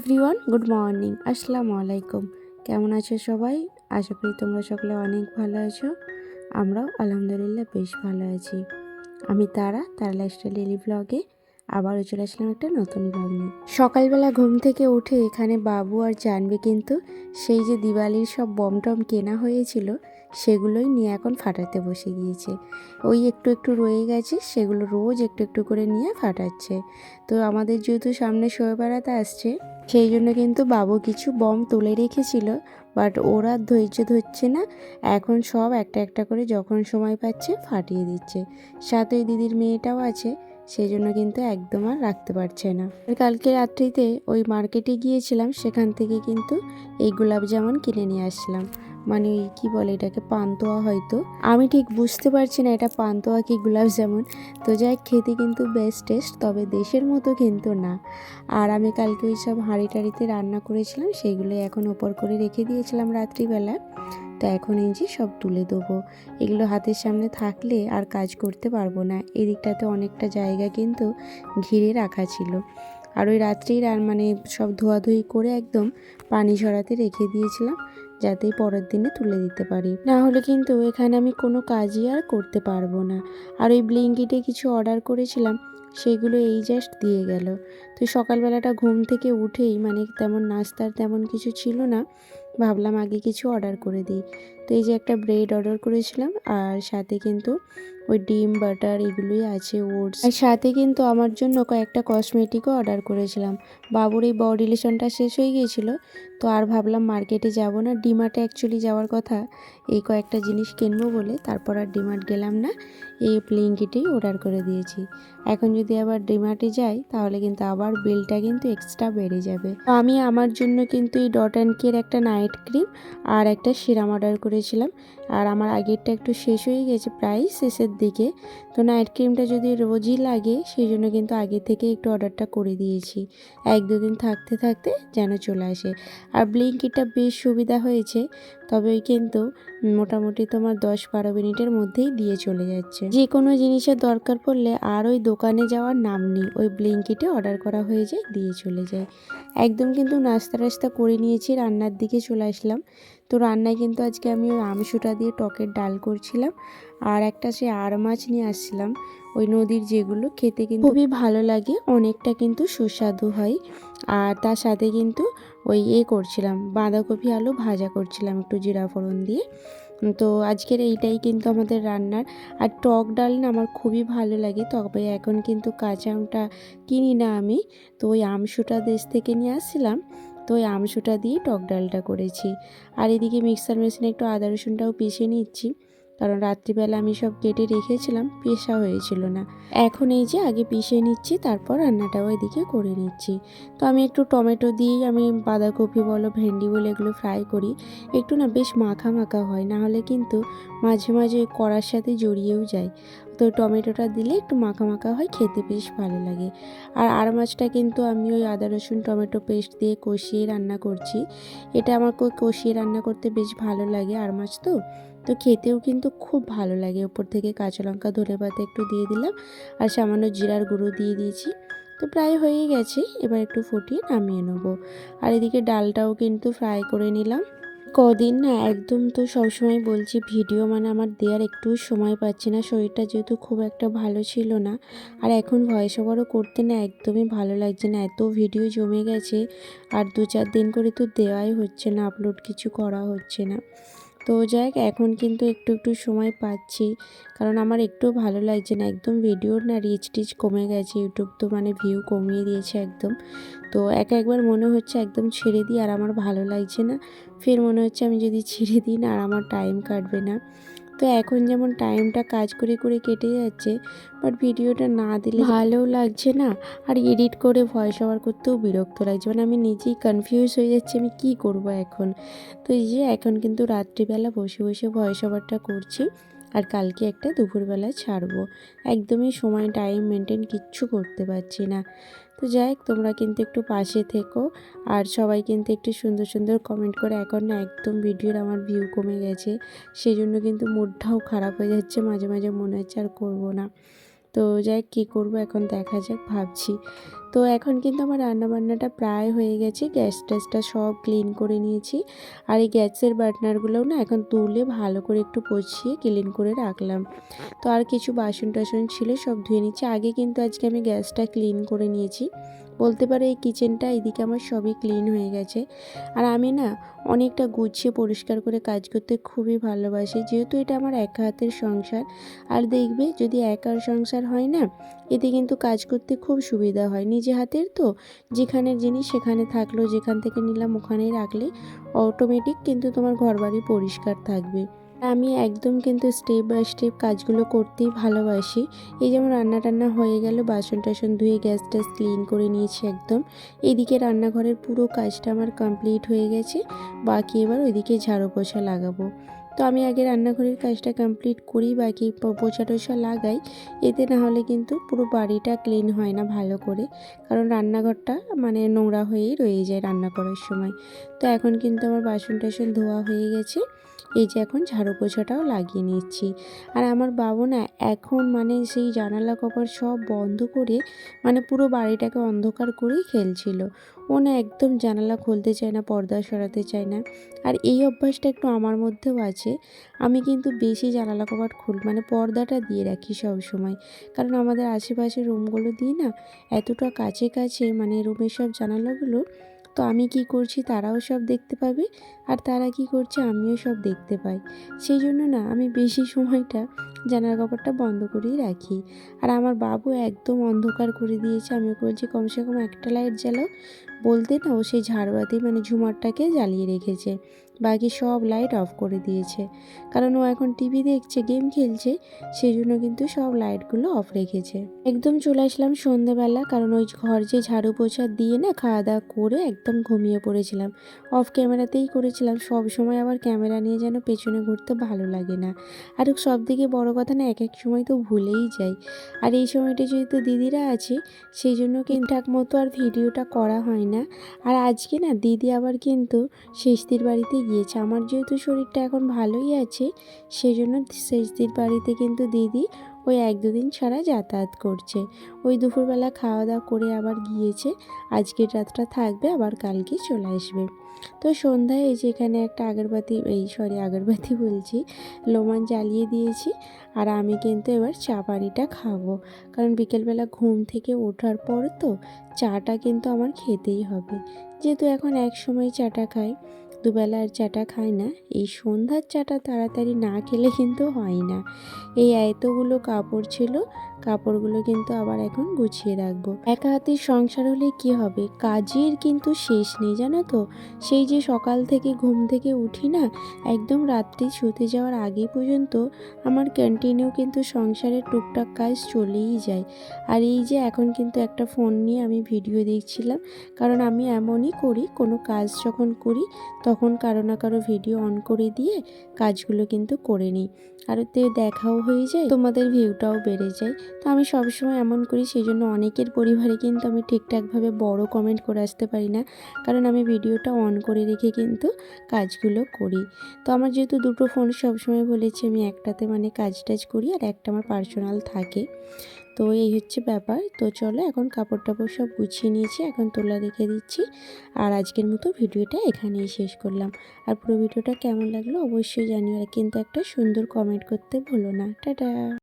Everyone, good morning. আসসালামু আলাইকুম। কেমন আছো সবাই? আশা করি তোমরা সকলে অনেক ভালো আছো। আমরাও আলহামদুলিল্লাহ বেশ ভালো আছি। আমি তারা তারা লাইফস্টাইল ডেলি ব্লগে আবারও চলে আসলাম একটা নতুন ব্লগ নিয়ে। সকালবেলা ঘুম থেকে উঠে এখানে বাবু আর জানবে কিন্তু সেই যে দিওয়ালির সব বম টম কেনা হয়েছিল সেগুলোই নিয়ে এখন ফাটাতে বসে গিয়েছে। ওই একটু একটু রয়ে গেছে, সেগুলো রোজ একটু একটু করে নিয়ে ফাটাচ্ছে। তো আমাদের যেহেতু সামনে শোয়ে বেড়াতে আসছে, সেই জন্য কিন্তু বাবু কিছু বম তুলে রেখেছিল, বাট ওরা ধৈর্য ধরছে না। এখন সব একটা একটা করে যখন সময় পাচ্ছে ফাটিয়ে দিচ্ছে। সাথে দিদির মেয়েটাও আছে সেই জন্য কিন্তু একদম আর রাখতে পারছে না। কালকে রাত্রিতে ওই মার্কেটে গিয়েছিলাম, সেখান থেকে কিন্তু এই গোলাপ জামুন কিনে নিয়ে আসলাম। মানে ওই কী বলে এটাকে, পান্তোয়া হয়তো। আমি ঠিক বুঝতে পারছি না এটা পান্তোয়া কি গোলাপ জামুন। তো যাই খেতে কিন্তু বেস্ট টেস্ট তবে দেশের মতো কিন্তু না। আর আমি কালকে ওই সব হাঁড়ি টাড়িতে রান্না করেছিলাম সেইগুলো এখন ওপর করে রেখে দিয়েছিলাম রাত্রিবেলা। তো এখন এই যে সব তুলে দেবো। এগুলো হাতের সামনে থাকলে আর কাজ করতে পারব না। এদিকটাতে অনেকটা জায়গা কিন্তু ঘিরে রাখা ছিল। আর ওই রাত্রেই আর মানে সব ধোয়াধুয়ি করে একদম পানি ঝরাতে রেখে দিয়েছিলাম। যাতে পরের দিনে তুলে দিতে পারি। না হলে কিন্তু এখানে আমি কোনো কাজই আর করতে পারব না। আর ওই ব্লিঙ্কিটে কিছু অর্ডার করেছিলাম, সেগুলো এই জাস্ট দিয়ে গেল। তো সকালবেলাটা ঘুম থেকে উঠেই মানে তেমন নাস্তার তেমন কিছু ছিল না, ভাবলাম আগে কিছু অর্ডার করে দিই। তো এই যে একটা ব্রেড অর্ডার করেছিলাম, আর সাথে কিন্তু ওই ডিম, বাটার এগুলোই আছে ওটস। আর সাথে কিন্তু আমার জন্য কয়েকটা কসমেটিকও অর্ডার করেছিলাম। বাবুর এই বডি রিলেশনটা শেষ হয়ে গিয়েছিল, তো আর ভাবলাম মার্কেটে যাব না। ডিমার্টে অ্যাকচুয়ালি যাওয়ার কথা, এই কয়েকটা জিনিস কিনবো বলে, তারপর আর ডিমার্ট গেলাম না। এই ব্লিঙ্কিটেই অর্ডার করে দিয়েছি। এখন যদি আবার ডিমার্টে যাই, তাহলে কিন্তু আবার বিলটা কিন্তু এক্সট্রা বেড়ে যাবে। তো আমি আমার জন্য কিন্তু এই ডট অ্যান্ড কের একটা নাইট ক্রিম আর একটা সিরাম অর্ডার করেছিলাম। আর আমার আগেরটা একটু শেষ হয়ে গেছে, প্রায় শেষের দিকে। তো নাইট ক্রিমটা যদি রোজই লাগে, সেই জন্য কিন্তু আগে থেকে একটু অর্ডারটা করে দিয়েছি। এক দুদিন থাকতে থাকতে যেন চলে আসে। আর ব্লিঙ্কিটটা বেশ সুবিধা হয়েছে, তবে কিন্তু মোটামুটি তোমার দশ বারো মিনিটের মধ্যেই দিয়ে চলে যাচ্ছে। যে কোনো জিনিসের দরকার পড়লে আর ওই দোকানে যাওয়ার নাম নেই, ওই ব্লিঙ্কিটে অর্ডার করা হয়ে যায়, দিয়ে চলে যায়। একদম কিন্তু নাস্তা টাস্তা করে নিয়েছি, রান্নার দিকে চলে আসলাম। তো রান্নায় কিন্তু আজকে আমি ওই আমসুটা দিয়ে টকের ডাল করছিলাম। আর একটা সে আর মাছ নিয়ে আসছিলাম ওই নদীর যেগুলো খেতে কিন্তু খুবই ভালো লাগে অনেকটা কিন্তু সুস্বাদু হয়। আর তার সাথে কিন্তু ওই এ করছিলাম বাঁধাকপি আলু ভাজা করছিলাম একটু জিরা ফোড়ন দিয়ে। তো আজকের এইটাই কিন্তু আমাদের রান্নার। আর টক ডাল না আমার খুবই ভালো লাগে তবে এখন কিন্তু কাঁচা আমটা কিনি না আমি। তো ওই আমসুটা দেশ থেকে নিয়ে আসছিলাম তো ওই আমসুটা দিয়ে টক ডালটা করেছি। আর এদিকে মিক্সার মেশিনে একটু আদা রসুনটাও পিষে নিচ্ছি। কারণ রাত্রিবেলা আমি সব কেটে রেখেছিলাম, পেশা হয়েছিল না। এখন এই যে আগে পিষে নিচ্ছি, তারপর রান্নাটাও এদিকে করে নিচ্ছি। তো আমি একটু টমেটো দিয়েই আমি বাঁধাকপি বলো, ভেন্ডি বলে, এগুলো ফ্রাই করি। একটু না বেশ মাখা মাখা হয়, না হলে কিন্তু মাঝে মাঝে কড়ার সাথে জড়িয়েও যায়। তো টমেটোটা দিলে একটু মাখা মাখা হয়, খেতে বেশ ভালো লাগে। আর আর মাছটা কিন্তু আমি ওই আদা, রসুন, টমেটো পেস্ট দিয়ে কষিয়ে রান্না করছি। এটা আমার কষিয়ে রান্না করতে বেশ ভালো লাগে আর মাছ তো। তো খেতেও কিন্তু খুব ভালো লাগে। ওপর থেকে কাঁচা লঙ্কা ধরে পাতা একটু দিয়ে দিলাম আর সামান্য জিরার গুঁড়ো দিয়ে দিয়েছি। তো প্রায় হয়েই গেছে, এবার একটু ফুটিয়ে নামিয়ে নেব। আর এদিকে ডালটাও কিন্তু ফ্রাই করে নিলাম। কদিন না একদম তো সবসময় বলছি ভিডিও মানে আমার দেওয়ার একটু সময় পাচ্ছি না, শরীরটা যেহেতু খুব একটা ভালো ছিল না। আর এখন ভয়েস ওভারও করতে না একদমই ভালো লাগছে না, এত ভিডিও জমে গেছে। আর দু চার দিন করে তো দেওয়াই হচ্ছে না, আপলোড কিছু করা হচ্ছে না। তো যাক, এখন কিন্তু একটু একটু সময় পাচ্ছি। কারণ আমার একটু ভালো লাগছে না, একদম ভিডিওর না রিচ টিচ কমে গেছে ইউটিউব তো মানে ভিউ কমিয়ে দিয়েছে একদম। তো এক একবার মনে হচ্ছে একদম ছেড়ে দিই আর আমার ভালো লাগছে না। ফের মনে হচ্ছে আমি যদি ছেড়ে দিই না আর আমার টাইম কাটবে না। তো এখন যেমন টাইমটা কাজ করে করে কেটে যাচ্ছে বাট ভিডিওটা না দিলে ভালোও লাগছে না। আর এডিট করে ভয়েস ওভার করতেও বিরক্ত লাগছে। মানে আমি নিজেই কনফিউজ হয়ে যাচ্ছি, আমি কি করব এখন? তো এই যে এখন কিন্তু রাত্রিবেলা বসে বসে ভয়েস ওভারটা করছি, আর কালকে একটা দুপুরবেলা ছাড়বো। একদমই সময় টাইম মেনটেন কিচ্ছু করতে পারছি না। তো যাই, তোমরা কিন্তু একটু পাশে থেকো। আর সবাই কিন্তু একটু সুন্দর সুন্দর কমেন্ট করে, এখন না একদম ভিডিওর আমার ভিউ কমে গেছে। সেই জন্য কিন্তু মুডটাও খারাপ হয়ে যাচ্ছে, মাঝে মাঝে মনে হচ্ছে আর করব না। তো যাই, কী করব এখন দেখা যাক, ভাবছি। তো এখন কিন্তু আমার রান্নাবান্নাটা প্রায় হয়ে গেছে, গ্যাস ট্যাসটা সব ক্লিন করে নিয়েছি। আর এই গ্যাসের বার্নারগুলোও না এখন তুলে ভালো করে একটু পচিয়ে ক্লিন করে রাখলাম। তো আর কিছু বাসন টাসন ছিল সব ধুয়ে নিচ্ছি। আগে কিন্তু আজকে আমি গ্যাসটা ক্লিন করে নিয়েছি। বলতে পারো এই কিচেনটা এদিকে আমার সবই ক্লিন হয়ে গেছে। আর আমি না অনেকটা গুছিয়ে পরিষ্কার করে কাজ করতে খুবই ভালোবাসি, যেহেতু এটা আমার একা হাতের সংসার। আর দেখবে যদি একার সংসার হয় না, এতে কিন্তু কাজ করতে খুব সুবিধা হয়। নিজে হাতের তো, যেখানের জিনিস সেখানে থাকল, যেখান থেকে নিলাম ওখানেই রাখলে অটোমেটিক কিন্তু তোমার ঘরবাড়ি পরিষ্কার থাকবে। আমি একদম কিন্তু স্টেপ বাই স্টেপ কাজগুলো করতেই ভালোবাসি। এই যেমন রান্না টান্না হয়ে গেল, বাসন টাসন ধুয়ে গ্যাস ট্যাস ক্লিন করে নিয়েছি একদম। এদিকে রান্নাঘরের পুরো কাজটা আমার কমপ্লিট হয়ে গেছে, বাকি এবার ওইদিকে ঝাড়ু পোছা লাগাবো। তো আমি আগে রান্নাঘরের কাজটা কমপ্লিট করি, বাকি পোছা টোছা লাগাই। এতে না হলে কিন্তু পুরো বাড়িটা ক্লিন হয় না ভালো করে। কারণ রান্নাঘরটা মানে নোংরা হয়েই রয়ে যায় রান্না করার সময়। তো এখন কিন্তু আমার বাসন টাসন ধোয়া হয়ে গেছে। এই যে এখন ঝাড়ু পোছাটাও লাগিয়ে নিচ্ছি। আর আমার বাবু না এখন মানে সেই জানালা কপার সব বন্ধ করে মানে পুরো বাড়িটাকে অন্ধকার করেই খেলছিল ও না একদম জানালা খুলতে চায় না, পর্দা সরাতে চায় না। আর এই অভ্যাসটা একটু আমার মধ্যেও আছে। আমি কিন্তু বেশি জানালা কপাট খুল মানে পর্দাটা দিয়ে রাখি সব সময় কারণ আমাদের আশেপাশে রুমগুলো দিয়ে না এতটা কাছে কাছে মানে রুমের সব জানালাগুলো, তো আমি কি করছি তারাও সব দেখতে পাবে আর তারা কি করছে আমিও সব দেখতে পাই। সেই জন্য না আমি বেশি সময়টা জানার কাপড়টা বন্ধ করেই রাখি। আর আমার বাবু একদম অন্ধকার করে দিয়েছে, আমি বলছি, কমসে কম একটা লাইট জ্বালাও বলতে না ও সেই ঝাড়বাতি মানে ঝুমারটাকে জ্বালিয়ে রেখেছে। বাকি সব লাইট অফ করে দিয়েছে। কারণ ও এখন টিভি দেখছে গেম খেলছে সেই জন্য কিন্তু সব লাইটগুলো অফ রেখেছে। একদম চলে আসলাম সন্ধেবেলা, কারণ ওই ঘর যে ঝাড়ু পোছা দিয়ে না খাওয়া দাওয়া করে একদম ঘুমিয়ে পড়েছিলাম। অফ ক্যামেরাতেই করেছিলাম, সব সময় আবার ক্যামেরা নিয়ে যেন পেছনে ঘুরতে ভালো লাগে না। আর সব থেকে বড় কথা না এক এক সময় তো ভুলেই যাই। আর এই সময়টা যেহেতু দিদিরা আছে সেই জন্য ঠিকঠাক মতো আর ভিডিওটা করা হয় না। আর আজকে না, দিদি আবার কিন্তু শেষদির বাড়িতে গিয়েছে। আমার যেহেতু শরীরটা এখন ভালোই আছে সেই জন্য শেষদির বাড়িতে কিন্তু দিদি ওই এক দুদিন ছাড়া যাতায়াত করছে। ওই দুপুরবেলা খাওয়া দাওয়া করে আবার গিয়েছে। আজকের রাতটা থাকবে, আবার কালকে চলে আসবে। তো সন্ধ্যায় এই যে এখানে একটা আগরবাতি, এই সরি আগরবাতি বলছি, লোমান জ্বালিয়ে দিয়েছি আর আমি কিন্তু এবার চা পানিটা খাব। কারণ বিকেলবেলা ঘুম থেকে ওঠার পর তো চাটা কিন্তু আমার খেতেই হবে। যেহেতু এখন এক সময় চাটা খাই দুবেলার চাটা খায় না, এই সন্ধ্যার চাটা তাড়াতাড়ি না খেলে কিন্তু হয় না। এই এতগুলো কাপড় ছিল কাপড়গুলো কিন্তু আবার এখন গুছিয়ে রাখব। একা হাতের সংসার হলে কি হবে? কাজের কিন্তু শেষ নেই, জানো তো? সেই যে সকাল থেকে ঘুম থেকে উঠি না, একদম রাত্রি শুতে যাওয়ার আগে পর্যন্ত আমার কন্টিনিউ কিন্তু সংসারের টুকটাক কাজ চলেই যায়। আর এই যে এখন কিন্তু একটা ফোন নিয়ে আমি ভিডিও দেখছিলাম, কারণ আমি এমনই করি, কোনো কাজ যখন করি, তখন কারও না কারও ভিডিও অন করে দিয়ে কাজগুলো কিন্তু করে নিই। আর তে দেখাও হয়ে যায়, তোমাদের ভিউটাও বেড়ে যায়। তো আমি সবসময় এমন করি সেই জন্য অনেকের পরিবারে কিন্তু আমি ঠিকঠাকভাবে বড় কমেন্ট করে আসতে পারি না। কারণ আমি ভিডিওটা অন করে রেখে কিন্তু কাজগুলো করি। তো আমার যেহেতু দুটো ফোন সবসময় বলেছি, আমি একটাতে মানে কাজ টাজ করি আর একটা আমার পার্সোনাল থাকে। তো এই হচ্ছে ব্যাপার। তো চলো এখন কাপড় টাপড় সব গুছিয়ে নিয়েছি, এখন তোলা রেখে দিচ্ছি। আর আজকের মতো ভিডিওটা এখানেই শেষ করলাম। আর পুরো ভিডিওটা কেমন লাগল অবশ্যই জানিও, আর কিন্তু একটা সুন্দর কমেন্ট করতে ভুলো না। টাটা!